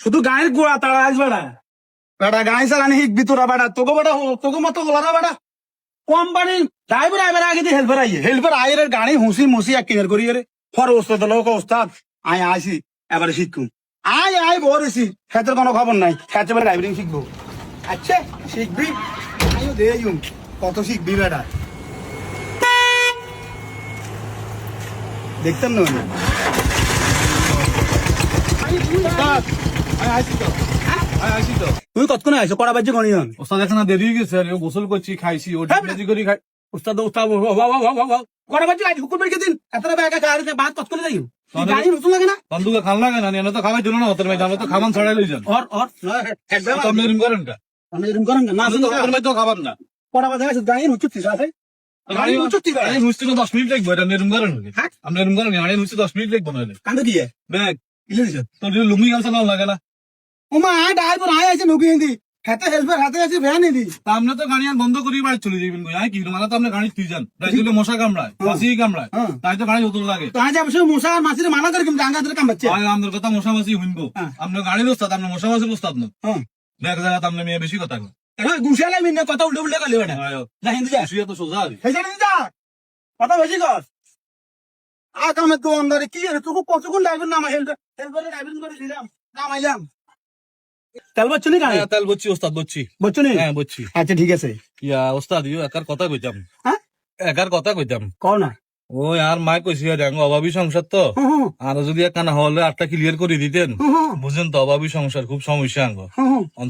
শুধু গায়ের গোড়া, তারা আস বেড়া। বেটা গায়ে চালানি শিখবি তোরা বেটা তোকে বেটা তোকে মতো হলারা বেটা কোম্পানি ড্রাইভার আইবার আগে দিয়ে হেল্পার আইয়ে। হেল্পার আইয়ের গাড়ি হুঁসি মুসি এক কিনার করি রে ফর ওস্তাদ, লোক ওস্তাদ, আয় আসি এবারে শিখুন আয় আয় বলেছি খেতের কোনো খবর নাই। খেতে বেলা ড্রাইভিং শিখব। আচ্ছা শিখবি? আমিও দে কত শিখবি বেটা দেখতাম না আমি। ওস্তাদ, আমি আসি তো। আমি আসি তো। তুমি কতক্ষণে আইছো কড়া বাজছে গণি হন ওস্তাদ এখন দেরি হয়ে গেছে আর গোসল করছি খাইছি ও হ্যাঁ, টেকনোলজি খাই আজ হুকুম দিন। ব্যাগা বাদ কতক্ষণে গাড়ি নতুন লাগে না? বন্ধুকে খান লাগে না এনে তো খাওয়াই দিল না হোটেল আমরা তো খাবার ছড়াই লই যান। অর অর একদম আপনি এরকম করেন এরকম করেন না আপনি তো খাবার না। কড়া বাজে আছে। গাড়ি নুচুতি আছে গাড়ি নুচুতি গাড়ি নুচতে মিনিট লাগবে এটা এরকম করেন? হ্যাঁ? আপনি এরকম করেন গাড়ি নুচতে দশ মিনিট লাগবে নইলে কান্দে দিয়ে? ব্যাগ তোর লুঙ্গি গামছা নাও লাগে না। ওমা আয় ড্রাইভার আয় আছে নুকি হিন্দি। হাতে হেল্পার হাতে আছে ভ্যান হিন্দি তা আপনি তো গাড়ি আর বন্ধ করি বাড়ি চলে যাবেন কই আয় কি মানে তো আপনি গাড়ি তুই যান তাই দিলে মশা কামড়ায় মাছি কামড়ায়। তাই তো গাড়ি উতল লাগে। তো আজ অবশ্য মশা আর মাছির মানা করে কিন্তু আঙ্গা ধরে কাম বাচ্চা আয় আমাদের কথা মশা মাছি হইনবো হ্যাঁ। গাড়ির ওস্তাদ আপনার মশা মাছির ওস্তাদ না ব্যাগ জায়গা আপনি মেয়ে বেশি কথা এবার গুছিয়ালে মিন্না কথা উল্টো উল্টো করলি বেটা যা হিন্দি যা শুয়ে তো সোজা যা। কথা বেশি কর আগামে অন্ধারে কি রে তোকে কতক্ষণ ড্রাইভার নামা হেল্পার হেল্পারে ড্রাইভিং করে দিলাম নামাইলাম। তেল বচ্চু নি গাড়ি? হ্যাঁ, তাহলে ওস্তাদ বলছি বচ্চু নি? হ্যাঁ আচ্ছা ঠিক আছে। ইয়া ওস্তাদ ইউ একার কথা কইতাম। হ্যাঁ? একার কথা কইতাম। কও না। ও আর মায় কইছি দেখো অভাবী সংসার তো। আর যদি একখানা হলে আটটা ক্লিয়ার করে দিতেন। বুঝেন তো অভাবী সংসার খুব সমস্যা আঙ্গ।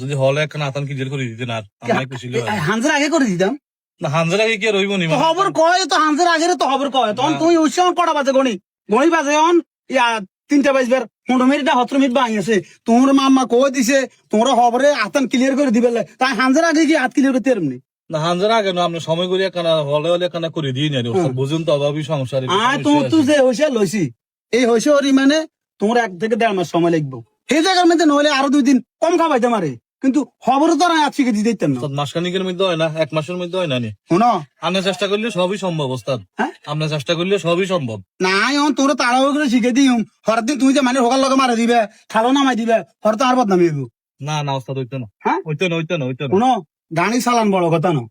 যদি হলে একখানা আতান ক্লিয়ার করে দিতেন আর। আমায় কইছিল হানজার আগে করে দিতাম। হানজার আগে কি রইব নি তো খবর কয় তো হানজার আগে তো খবর কয়। তখন না। তুই উৎসব কটা বাজে গণি। গণি বাজে অন ইয়া তিনটা বাজবার সতেরো মিনিট আছে। তোমার মাম্মা কই দিছে তোমার খবরে আতান ক্লিয়ার করে দিবে। তাই হানজার আগে কি হাত ক্লিয়ার করতে পারবনি না হানজার আগে না আপনি সময় করে একখানা হলে হলে একখানা করে দিয়ে নেন ওস্তাদ বুঝেন তো অভাবী সংসার আয় আছে। তুই যে হইছে লইছি। এই হইছে ওর মানে তোমার এক থেকে দেড় মাস সময় লাগবে। সেই জায়গার মধ্যে নহলে আরও দুই দিন কম খাবাইতে মারে। কিন্তু খবর তো আর আজকে দিয়ে দিতাম না। মাসখানিকের মধ্যে হয় না এক মাসের মধ্যে হয় না নি? শোনো। আপনি চেষ্টা করলে সবই সম্ভব ওস্তাদ হ্যাঁ? আপনি চেষ্টা করলে সবই সম্ভব। নাই অন তোর তাড়াহুড়ো করে শিখে দিম হর দিন তুমি যে মানে হোকার লগে মারে দিবে খালো নামাই দিবে হর তো আর বদনামি হইব। না না ওস্তাদ ওইতো না। হ্যাঁ? ওইতো না ওইতো না ওইতো না। শুনো গাড়ি চালান বড় কথা না।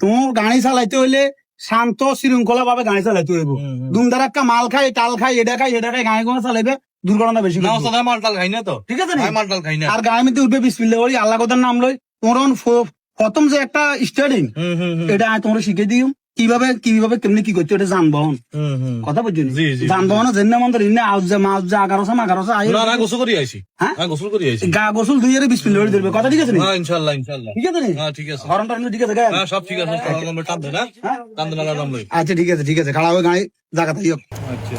তোমার গাড়ি চালাইতে হইলে শান্ত শৃঙ্খলা ভাবে গাড়ি চালাইতে হইব। দুম হুম। দুমদারাক্কা মাল খাই টাল খাই এটা খাই এটা খাই গাড়ি কোনো চালাইবে। দুর্ঘটনা বেশি না ওস্তাদ মালটাল খাই না তো। ঠিক আছে নি? মালটাল খাই না। আর গায়ে মধ্যে উঠবে বিসমিল্লা বলি আল্লাহ কথার নাম লই? তোমার অন প্রথম যে একটা স্টার্টিং এটা তোমরা শিখে দিও কীভাবে কীভাবে কেমনি কি করছ এটা যানবাহন। কথা বুঝছ। যানবাহন জেনে মন্দির ইন্নে আউজ মাউজ যে আগারোশো মাগারোশো আই না গোসল করি আইছি। হ্যাঁ? গোসল করি আইছি। গা গোসল দুই এর বিসমিল্লা বলি ধরবে। কথা ঠিক আছে নি? ইনশাআল্লাহ ইনশাআল্লাহ। ঠিক আছে নি? হ্যাঁ ঠিক আছে। হরন টরন ঠিক আছে গায়ে হ্যাঁ সব ঠিক আছে টান দেন না। হ্যাঁ? টান দেন না নাম লই আচ্ছা ঠিক আছে ঠিক আছে। খাড়া হয়ে গাড়ি জায়গা থাকি। আচ্ছা।